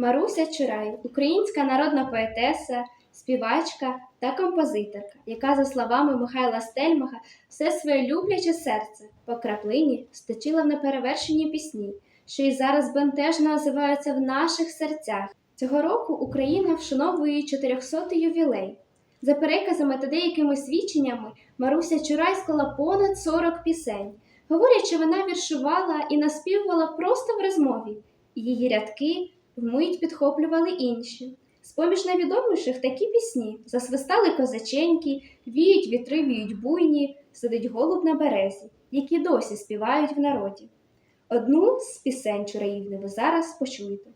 Маруся Чурай, українська народна поетеса, співачка та композиторка, яка, за словами Михайла Стельмаха, все своє любляче серце по краплині сточила в неперевершені пісні, що й зараз бентежно озиваються в наших серцях. Цього року Україна вшановує її 400-й ювілей. За переказами та деякими свідченнями, Маруся Чурай склала понад 40 пісень. Говорять, що вона віршувала і наспівувала просто в розмові, її рядки вмить підхоплювали інші. З-поміж найвідоміших такі пісні засвистали козаченьки, віють вітри, віють буйні, сидить голуб на березі, які досі співають в народі. Одну з пісень Чураївни ви зараз почуєте.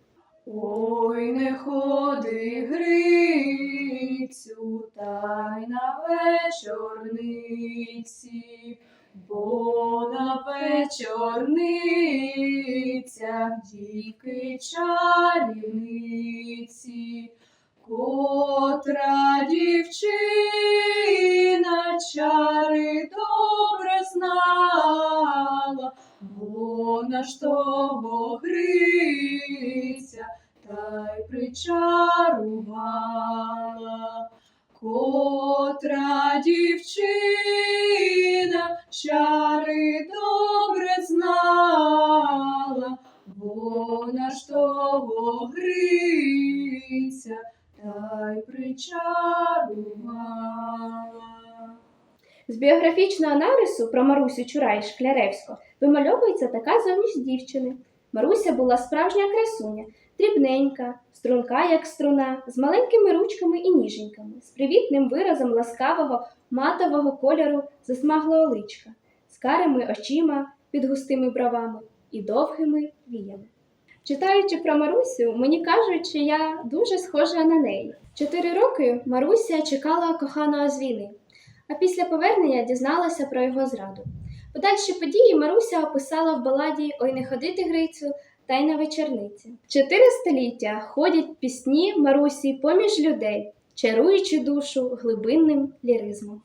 Ой, не ходи Грицю, та й на вечорниці, бо на вечорницях дівки чарівниці, котра дівчина вона ж того Гриця та й причарувала, котра дівчина чари добре знала, вона ж того Гриця та й причарувала. З біографічного нарису про Марусю Чурай Шкляревську вимальовується така зовність дівчини. Маруся була справжня красуня, дрібненька, струнка, як струна, з маленькими ручками і ніженьками, з привітним виразом ласкавого матового кольору засмаглого личка, з карими очима під густими бровами і довгими віями. Читаючи про Марусю, мені кажуть, що я дуже схожа на неї. Чотири роки Маруся чекала коханого з війни, а після повернення дізналася про його зраду. Подальші події Маруся описала в баладі Ой не ходити Грицю та й на вечорниці. Чотири століття ходять пісні Марусі поміж людей, чаруючи душу глибинним ліризмом.